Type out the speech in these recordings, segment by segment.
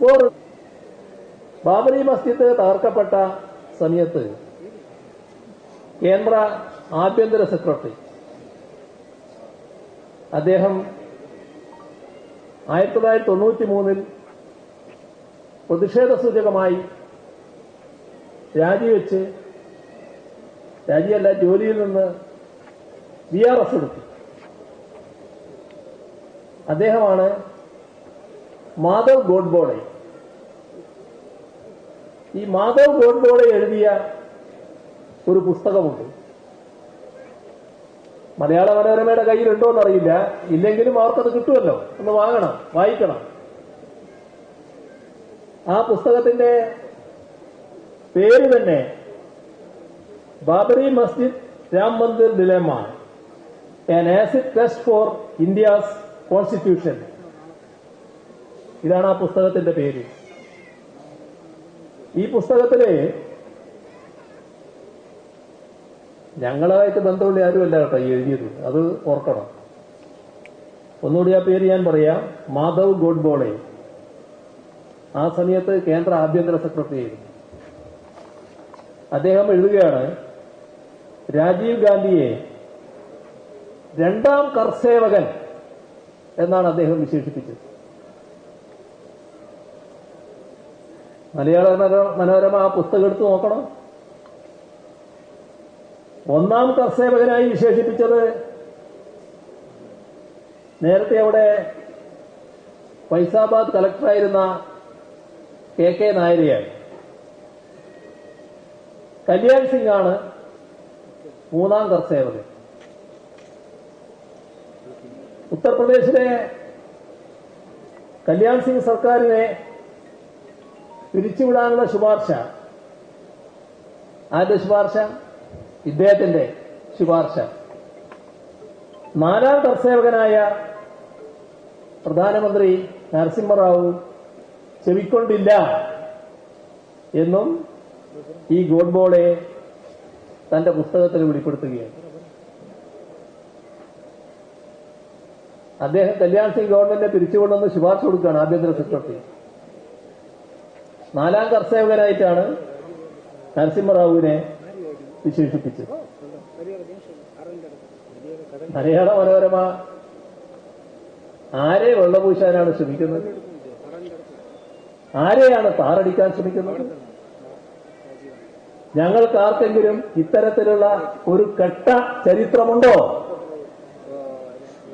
Four Babri Masjid തകർക്കപ്പെട്ട സമയത്ത് കേന്ദ്ര ആഭ്യന്തര സെക്രട്ടറി അദ്ദേഹം ആയിരത്തി തൊള്ളായിരത്തി തൊണ്ണൂറ്റി മൂന്നിൽ പ്രതിഷേധ സൂചകമായി രാജിവെച്ച് രാജിയല്ല ജോലിയിൽ നിന്ന് വി ആർ എസ് എടുത്തു. അദ്ദേഹമാണ് മാധവ് ഗോഡ്ബോളെ. ഈ മാധവ് ഗോഡ്ബോളെ എഴുതിയ ഒരു പുസ്തകമുണ്ട്. മലയാള മനോരമയുടെ കയ്യിൽ ഉണ്ടോ എന്നറിയില്ല. ഇല്ലെങ്കിലും അവർക്കത് കിട്ടുമല്ലോ. ഒന്ന് വാങ്ങണം വായിക്കണം. ആ പുസ്തകത്തിന്റെ പേര് തന്നെ Babri Masjid Ram Mandir dilemma an acid test for India's constitution ഇതാണ് ആ പുസ്തകത്തിന്റെ പേര്. ഈ പുസ്തകത്തിൽ ഞങ്ങളായിട്ട് ബന്ധമുള്ള ആരുമല്ല കേട്ടോ എഴുതിയത്. അത് ഓർക്കണം. ഒന്നുകൂടി ആ പേര് ഞാൻ പറയാം. മാധവ് ഗോഡ്ബോളെ. ആ സമയത്ത് കേന്ദ്ര ആഭ്യന്തര സെക്രട്ടറി ആയിരുന്നു. അദ്ദേഹം എഴുതുകയാണ് രാജീവ് ഗാന്ധിയെ രണ്ടാം കർസേവകൻ എന്നാണ് അദ്ദേഹം വിശേഷിപ്പിച്ചത്. മലയാള മനോ- മനോരമ ആ പുസ്തകം എടുത്ത് നോക്കണം? ഒന്നാം കർസേവകനായി വിശേഷിപ്പിച്ചത് നേരത്തെ അവിടെ ഫൈസാബാദ് കളക്ടറായിരുന്ന കെ കെ നായരെയാണ്. കല്യാൺ സിംഗ് ആണ് മൂന്നാം കർസേവകൻ ഉത്തർപ്രദേശിലെ കല്യാൺ സിംഗ് സർക്കാരിനെ പിരിച്ചുവിടാനുള്ള ശുപാർശ. ആരുടെ ശുപാർശ? ഇദ്ദേഹത്തിന്റെ ശുപാർശ. നാലാം കർസേവകനായ പ്രധാനമന്ത്രി നരസിംഹറാവു ചെവിക്കൊണ്ടില്ല എന്നും ഈ ഗോഡ്ബോളെ തന്റെ പുസ്തകത്തിൽ വെളിപ്പെടുത്തുകയാണ്. അദ്ദേഹം കല്യാൺ സിംഗ് ഗവൺമെന്റിനെ പിരിച്ചുകൊണ്ടെന്ന് ശുപാർശ കൊടുക്കുകയാണ് ആഭ്യന്തര സെക്രട്ടറി. നാലാം കർഷകരായിട്ടാണ് നരസിംഹറാവുവിനെ വിശേഷിപ്പിച്ചത്. മലയാള മനോരമ ആരെ വെള്ളപൂശാനാണ് ശ്രമിക്കുന്നത്? ആരെയാണ് താറടിക്കാൻ ശ്രമിക്കുന്നത്? ഞങ്ങൾക്ക് ആർക്കെങ്കിലും ഇത്തരത്തിലുള്ള ഒരു കെട്ട ചരിത്രമുണ്ടോ?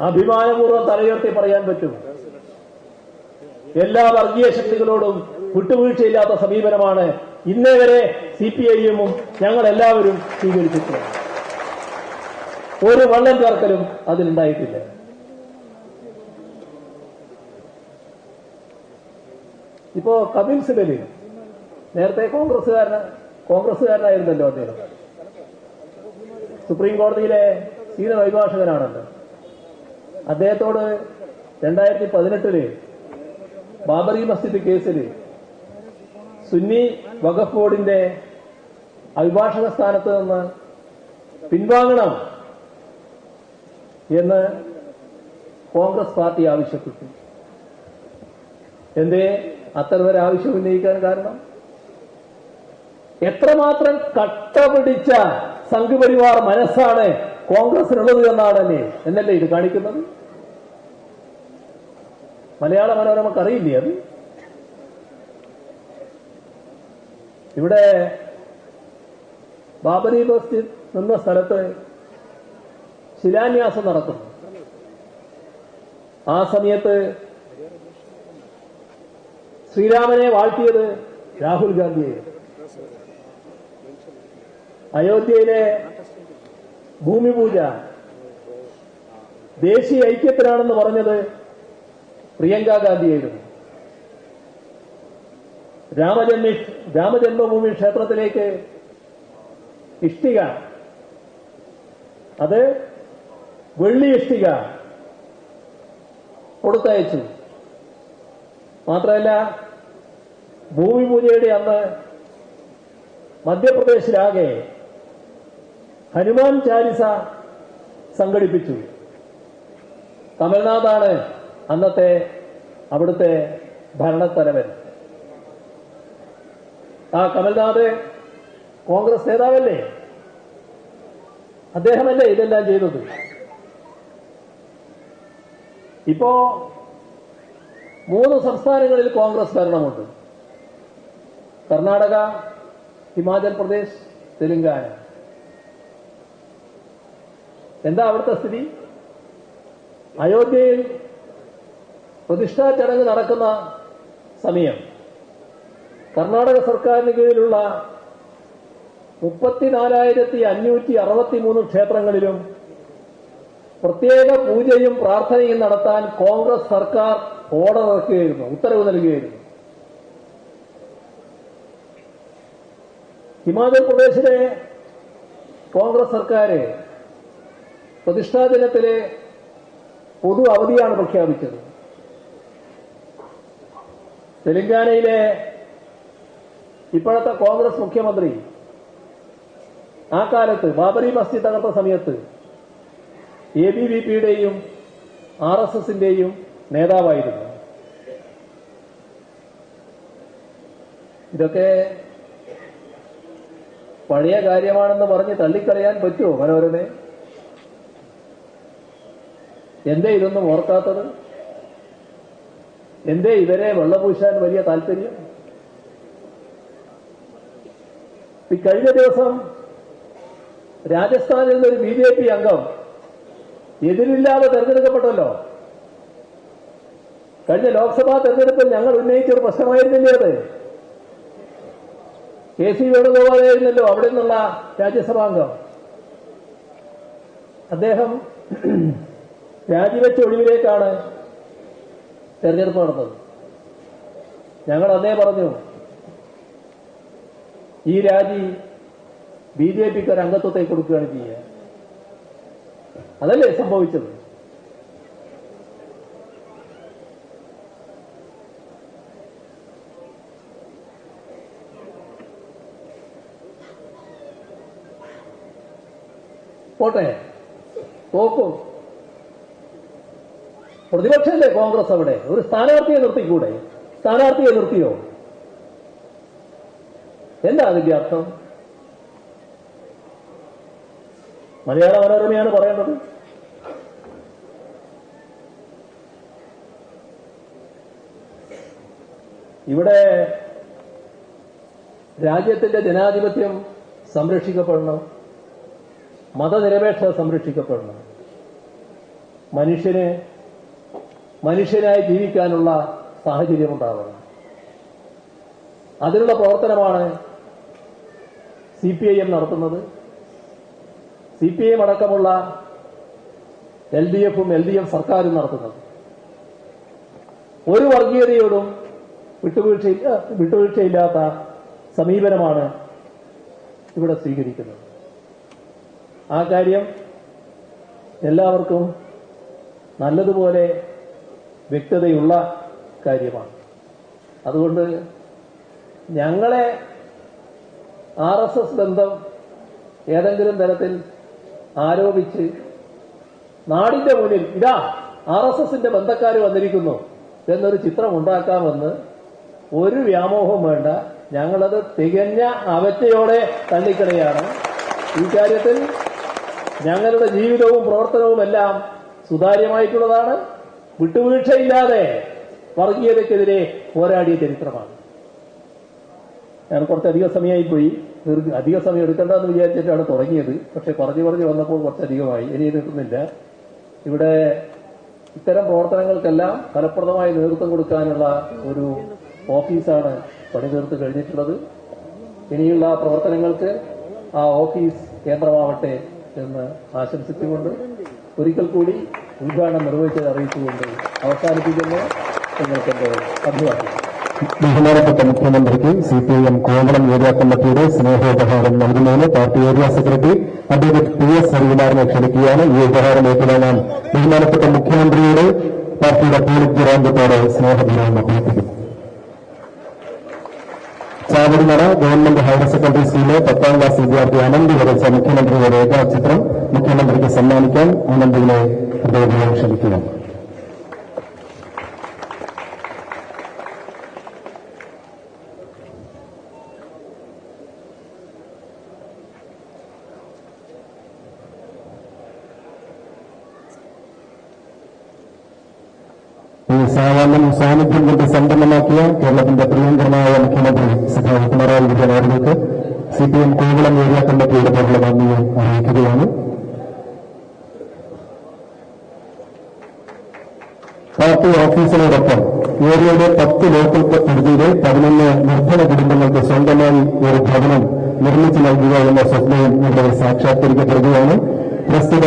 അഭിമാനപൂർവം തലയുയർത്തി പറയാൻ പറ്റും. എല്ലാ വർഗീയ ശക്തികളോടും വിട്ടുവീഴ്ചയില്ലാത്ത സമീപനമാണ് ഇന്നേ വരെ സി പി ഐ എമ്മും ഞങ്ങൾ എല്ലാവരും സ്വീകരിച്ചിട്ടുള്ളത്. ഒരു വള്ളം ചേർക്കലും അതിലുണ്ടായിട്ടില്ല. ഇപ്പോ കപിൽ സിബലി നേരത്തെ കോൺഗ്രസ്സുകാരൻ കോൺഗ്രസ്സുകാരനായിരുന്നല്ലോ അദ്ദേഹം. സുപ്രീം കോടതിയിലെ സീനിയർ അഭിഭാഷകനാണല്ലോ. അദ്ദേഹത്തോട് രണ്ടായിരത്തി പതിനെട്ടിൽ ബാബറി മസ്ജിദ് കേസിൽ സുന്നി വഖഫ് ബോർഡിന്റെ അഭിഭാഷക സ്ഥാനത്ത് നിന്ന് പിൻവാങ്ങണം എന്ന് കോൺഗ്രസ് പാർട്ടി ആവശ്യപ്പെട്ടു. എന്തേ? അത്തരമൊരു ആവശ്യം ഉന്നയിക്കാൻ കാരണം? എത്രമാത്രം കട്ട പിടിച്ച സംഘപരിവാർ മനസ്സാണ് കോൺഗ്രസിനുള്ളത് എന്നാണ് എന്നല്ലേ ഇത് കാണിക്കുന്നത്? മലയാള മനോരമക്ക് അറിയില്ലേ അത്? ഇവിടെ ബാബരി മസ്ജിദ് നിന്ന സ്ഥലത്ത് ശിലാന്യാസം നടത്തും. ആ സമയത്ത് ശ്രീരാമനെ വാഴ്ത്തിയത് രാഹുൽ ഗാന്ധിയെ. അയോധ്യയിലെ ഭൂമി പൂജ ദേശീയ ഐക്യത്തിനാണെന്ന് പറഞ്ഞത് പ്രിയങ്ക ഗാന്ധിയായിരുന്നു രാമജന്മി രാമജന്മഭൂമി ക്ഷേത്രത്തിലേക്ക് ഇഷ്ടിക. അത് വെള്ളി ഇഷ്ടിക കൊടുത്തയച്ചു. മാത്രമല്ല ഭൂമി പൂജയുടെ അന്ന് മധ്യപ്രദേശിലാകെ ഹനുമാൻ ചാലിസ സംഘടിപ്പിച്ചു. തമിഴ്നാടാണ് അന്നത്തെ അവിടുത്തെ ഭരണത്തലവൻ. ആ കമൽനാഥ് കോൺഗ്രസ് നേതാവല്ലേ? അദ്ദേഹമല്ലേ ഇതെല്ലാം ചെയ്തത്? ഇപ്പോ മൂന്ന് സംസ്ഥാനങ്ങളിൽ കോൺഗ്രസ് ഭരണമുണ്ട്. കർണാടക ഹിമാചൽ പ്രദേശ് തെലുങ്കാന. എന്താ അവിടുത്തെ സ്ഥിതി? അയോധ്യയിൽ പ്രതിഷ്ഠാ ചടങ്ങ് നടക്കുന്ന സമയം. കർണാടക സർക്കാരിന് കീഴിലുള്ള മുപ്പത്തിനാലായിരത്തി അഞ്ഞൂറ്റി അറുപത്തിമൂന്ന് ക്ഷേത്രങ്ങളിലും പ്രത്യേക പൂജയും പ്രാർത്ഥനയും നടത്താൻ കോൺഗ്രസ് സർക്കാർ ഓർഡർ ഇറക്കുകയായിരുന്നു ഉത്തരവ് നൽകുകയായിരുന്നു. ഹിമാചൽ പ്രദേശിലെ കോൺഗ്രസ് സർക്കാർ പ്രതിഷ്ഠാ ദിനത്തിലെ പൊതു അവധിയാണ് പ്രഖ്യാപിച്ചത്. തെലങ്കാനയിലെ ഇപ്പോഴത്തെ കോൺഗ്രസ് മുഖ്യമന്ത്രി ആ കാലത്ത് ബാബറി മസ്ജിദ് തകർത്ത സമയത്ത് എ ബി വി പിയുടെയും ആർ എസ് എസിന്റെയും നേതാവായിരുന്നു. ഇതൊക്കെ പഴയ കാര്യമാണെന്ന് പറഞ്ഞ് തള്ളിക്കളയാൻ പറ്റുമോ മനോരമെ? എന്തേ ഇതൊന്നും ഓർക്കാത്തത്? എന്തേ ഇവരെ വെള്ളപൂശാൻ വലിയ താല്പര്യം? ഈ കഴിഞ്ഞ ദിവസം രാജസ്ഥാനിൽ നിന്നൊരു ബി ജെ പി അംഗം എതിരില്ലാതെ തെരഞ്ഞെടുക്കപ്പെട്ടല്ലോ. കഴിഞ്ഞ ലോക്സഭാ തെരഞ്ഞെടുപ്പിൽ ഞങ്ങൾ ഉന്നയിച്ച ഒരു പ്രശ്നമായിരുന്നില്ലേ അത്? കെ സി വേണുഗോപാലായിരുന്നല്ലോ അവിടെ നിന്നുള്ള രാജ്യസഭാംഗം അദ്ദേഹം രാജിവെച്ച ഒഴിവിലേക്കാണ് തെരഞ്ഞെടുപ്പ് നടന്നത്. ഞങ്ങൾ അന്നേ പറഞ്ഞു ഈ രാജി ബി ജെ പിക്ക് ഒരു അംഗത്വത്തെ കൊടുക്കുകയാണ് ചെയ്യുക. അതല്ലേ സംഭവിച്ചത്? പോട്ടെ. തോക്കും. പ്രതിപക്ഷമല്ലേ കോൺഗ്രസ് അവിടെ? ഒരു സ്ഥാനാർത്ഥിയെ നിർത്തിക്കൂടെ? സ്ഥാനാർത്ഥിയെ നിർത്തിയോ? എന്താ അതിന്റെ അർത്ഥം? മലയാള മനോരമയാണ് പറയേണ്ടത്. ഇവിടെ രാജ്യത്തിന്റെ ജനാധിപത്യം സംരക്ഷിക്കപ്പെടണം. മതനിരപേക്ഷത സംരക്ഷിക്കപ്പെടണം. മനുഷ്യന് മനുഷ്യനായി ജീവിക്കാനുള്ള സാഹചര്യം ഉണ്ടാവണം അതിനുള്ള പ്രവർത്തനമാണ് സി പി ഐ എം നടത്തുന്നത്. സി പി ഐ എം അടക്കമുള്ള എൽ ഡി എഫും എൽ ഡി എഫ് സർക്കാരും നടത്തുന്നത്. ഒരു വർഗീയതയോടും വിട്ടുവീഴ്ച വിട്ടുവീഴ്ചയില്ലാത്ത സമീപനമാണ് ഇവിടെ സ്വീകരിക്കുന്നത്. ആ കാര്യം എല്ലാവർക്കും നല്ലതുപോലെ വ്യക്തതയുള്ള കാര്യമാണ്. അതുകൊണ്ട് ഞങ്ങളെ ആർ എസ് എസ് ബന്ധം ഏതെങ്കിലും തരത്തിൽ ആരോപിച്ച് നാടിന്റെ മുന്നിൽ ഇതാ ആർ എസ് എസിന്റെ ബന്ധക്കാർ വന്നിരിക്കുന്നു എന്നൊരു ചിത്രം ഉണ്ടാക്കാമെന്ന് ഒരു വ്യാമോഹം വേണ്ട. ഞങ്ങളത് തികഞ്ഞ അവറ്റയോടെ തള്ളിക്കളയാണ്. ഈ കാര്യത്തിൽ ഞങ്ങളുടെ ജീവിതവും പ്രവർത്തനവും എല്ലാം സുതാര്യമായിട്ടുള്ളതാണ്. വിട്ടുവീഴ്ചയില്ലാതെ വർഗീയതയ്ക്കെതിരെ പോരാടിയ ചരിത്രമാണ്. ഞാൻ കുറച്ചധികം സമയമായി പോയി ദീർഘ- അധിക സമയം എടുക്കണ്ടെന്ന് വിചാരിച്ചിട്ടാണ് തുടങ്ങിയത്. പക്ഷെ പറഞ്ഞു പറഞ്ഞു വന്നപ്പോൾ കുറച്ചധികമായി. ഇനി നിൽക്കുന്നില്ല ഇവിടെ ഇത്തരം പ്രവർത്തനങ്ങൾക്കെല്ലാം ഫലപ്രദമായി നേതൃത്വം കൊടുക്കാനുള്ള ഒരു ഓഫീസാണ് പണിതീർത്ത് കഴിഞ്ഞിട്ടുള്ളത്. ഇനിയുള്ള പ്രവർത്തനങ്ങൾക്ക് ആ ഓഫീസ് കേന്ദ്രമാവട്ടെ എന്ന് ആശംസിച്ചുകൊണ്ട് ഒരിക്കൽ കൂടി ഉദ്ഘാടനം നിർവഹിച്ചത് അറിയിച്ചുകൊണ്ട് അവസാനിപ്പിക്കുന്നു. നിങ്ങൾക്ക് എന്റെ അഭിവാദ്യം. ബഹുമാനപ്പെട്ട മുഖ്യമന്ത്രിക്ക് C P I M Kovalam area കമ്മിറ്റിയുടെ സ്നേഹോപഹാരം നൽകുന്നതിന് party area secretary advocate P S ഹരികുമാറിനെ ക്ഷണിക്കുകയാണ് ഈ ഉപഹാരം ഏറ്റുവാങ്ങാൻ ബഹുമാനപ്പെട്ട മുഖ്യമന്ത്രിയുടെ പാർട്ടിയുടെ പോളിറ്റ് ബ്യൂറോംഗത്തോട് സ്നേഹപൂർവം അഭ്യർത്ഥിക്കുന്നു ചാവടിമല ഗവൺമെന്റ് ഹയർ സെക്കൻഡറി സ്കൂളിലെ പത്താം ക്ലാസ് വിദ്യാർത്ഥി അനന്തി വരച്ച മുഖ്യമന്ത്രിയുടെ രേഖാചിത്രം മുഖ്യമന്ത്രിക്ക് സമ്മാനിക്കാൻ അനന്തിനെ ക്ഷണിക്കുകയാണ്. പ്രചാരണം സാന്നിധ്യം കൊണ്ട് സമ്പന്നമാക്കിയ കേരളത്തിന്റെ പ്രിയങ്കരനായ മുഖ്യമന്ത്രി സഖാവ് പിണറായി വിജയൻ അവർക്ക് C P M Kovalam area കമ്മിറ്റിയുടെ പേരിലുള്ള നന്ദിയെ അറിയിക്കുകയാണ്. പാർട്ടി ഓഫീസിനോടൊപ്പം ഏരിയയുടെ പത്ത് ലോക്കൽ പരിധിയിലെ പതിനൊന്ന് നിർധന കുടുംബങ്ങൾക്ക് സ്വന്തമായി ഒരു ഭവനം നിർമ്മിച്ചു നൽകുക എന്ന സ്വപ്നവും ഇവിടെ സാക്ഷാത്കരിക്കപ്പെടുകയാണ്. പ്രസ്തുത